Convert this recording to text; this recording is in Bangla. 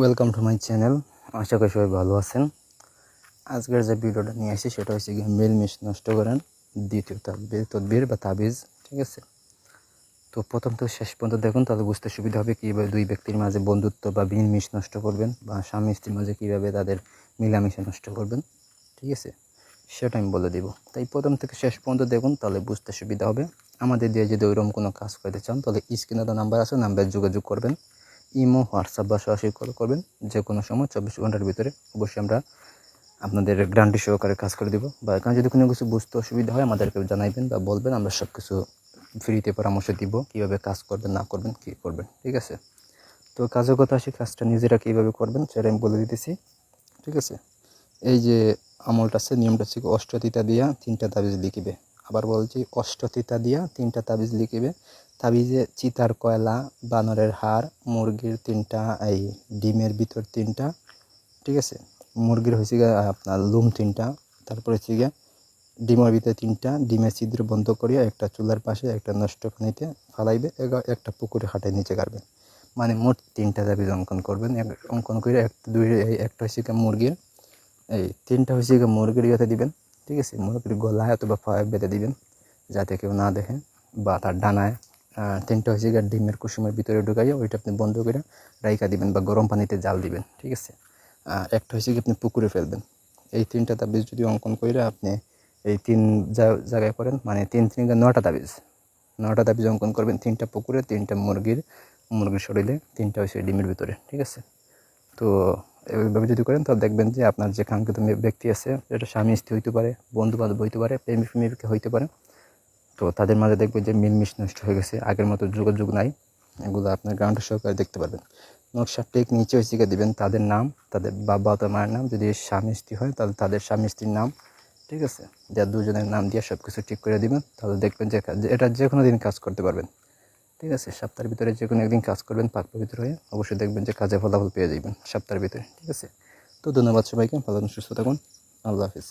ওয়েলকাম টু মাই চ্যানেল আশা করি সবাই ভালো আছেন। আজকের যে ভিডিওটা নিয়ে আসি সেটা হচ্ছে গিয়ে মিল মিশ নষ্ট করেন দ্বিতীয় তাবিজ তদবির বা তাবিজ, ঠিক আছে? তো প্রথম থেকে শেষ পর্যন্ত দেখুন, তাহলে বুঝতে সুবিধা হবে কীভাবে দুই ব্যক্তির মাঝে বন্ধুত্ব বা মিল মিশ নষ্ট করবেন বা স্বামী স্ত্রীর মাঝে কীভাবে তাদের মিলামিশা নষ্ট করবেন, ঠিক আছে? সেটা আমি বলে দিব। তাই প্রথম থেকে শেষ পর্যন্ত দেখুন, তাহলে বুঝতে সুবিধা হবে। আমাদের দিয়ে যদি ওইরকম কোনো কাজ করতে চান, তাহলে স্ক্রিনে তো নাম্বার আছে নাম্বারে যোগাযোগ করবেন। ইমো, হোয়াটসঅ্যাপ বা সরাসরি কল করবেন। যে কোনো সময় চব্বিশ ঘণ্টার ভিতরে অবশ্যই আমরা আপনাদের গ্রান্টি সহকারে কাজ করে দেবো। বা এখানে যদি কোনো কিছু বুঝতে অসুবিধা হয়, আমাদেরকে জানাইবেন বা বলবেন, আমরা সব কিছু ফ্রিতে পরামর্শ দিব, কীভাবে কাজ করবেন, না করবেন, কী করবেন, ঠিক আছে? তো কাজের কথা আসি, কাজটা নিজেরা কীভাবে করবেন সেটা আমি বলে দিতেছি, ঠিক আছে? এই যে আমলটা আছে, নিয়মটা হচ্ছে অষ্টতিতা দিয়া তিনটা দাবি লিখিবে। আবার বলছি অষ্টতিতা দিয়া তিনটা তাবিজ লিখিবে। তাবিজে চিতার কয়লা, বানরের হাড়, মুরগির তিনটা, এই ডিমের ভিতর তিনটা, ঠিক আছে? মুরগির হয়েছে গিয়ে আপনার লুম তিনটা, তারপরে হচ্ছে গিয়ে ডিমের ভিতরে তিনটা, ডিমের ছিদ্র বন্ধ করিয়া একটা চুলার পাশে একটা নষ্ট পানিতে ফালাইবে একটা পুকুরে হাঁটে নিচে কাটবে মানে মোট তিনটা তাবিজ অঙ্কন করবেন। এক- অঙ্কন করে একটা দুই একটা হচ্ছে মুরগির, এই তিনটা হচ্ছে মুরগির ইয়েতে দিবেন। ঠিক আছে? মুরগির গলায় অথবা পায়ে বেঁধে দিবেন, যাতে কেউ না দেখে বা তার ডানায় তিনটা হচ্ছে গিয়ে ডিমের কুসুমের ভিতরে ঢুকাইয়া ওইটা আপনি বন্ধ করে রাইকা দিবেন বা গরম পানিতে জাল দিবেন, ঠিক আছে? একটা হয়েছে কি আপনি পুকুরে ফেলবেন। এই তিনটা তাবিজ যদি অঙ্কন করে আপনি এই তিন জায়গায় করেন মানে তিন তিন নটা তাবিজ। নটা তাবিজ অঙ্কন করবেন, তিনটা পুকুরে, তিনটা মুরগির মুরগির শরীরে, তিনটা হচ্ছে ডিমের ভিতরে, ঠিক আছে? তো এইভাবে যদি করেন, তাহলে দেখবেন যে আপনার যে কাঙ্ক্ষিত ব্যক্তি আছে এটা স্বামী স্ত্রী হইতে পারে বন্ধু বান্ধব হইতে পারে প্রেমিক প্রেমিকা হইতে পারে, তো তাদের মাঝে দেখবেন যে মিলমিশ নষ্ট হয়ে গেছে, আগের মতো যোগাযোগ নাই। এগুলো আপনার গ্রাউন্ড সহকারে দেখতে পারবেন। নকশা টেক নিচে হয়েছে দিবেন, তাদের নাম, তাদের বাবা অথবা মায়ের নাম, যদি স্বামী স্ত্রী হয়, তাহলে তাদের স্বামী স্ত্রীর নাম, ঠিক আছে? যা দুজনের নাম দিয়ে সব কিছু ঠিক করে দিবেন, তাহলে দেখবেন যে এটা যে কোনো দিন কাজ করতে পারবেন। ঠিক আছে, সপ্তাহের ভিতরে যে কোনো একদিন কাজ করবেন, পাক ভিতরে হয়ে অবশ্যই দেখবেন যে কাজে ফলাফল পেয়ে যাবেন সপ্তাহের ভিতরে, ঠিক আছে? তো ধন্যবাদ সবাইকে, ভালো সুস্থ থাকুন, আল্লাহ হাফিজ।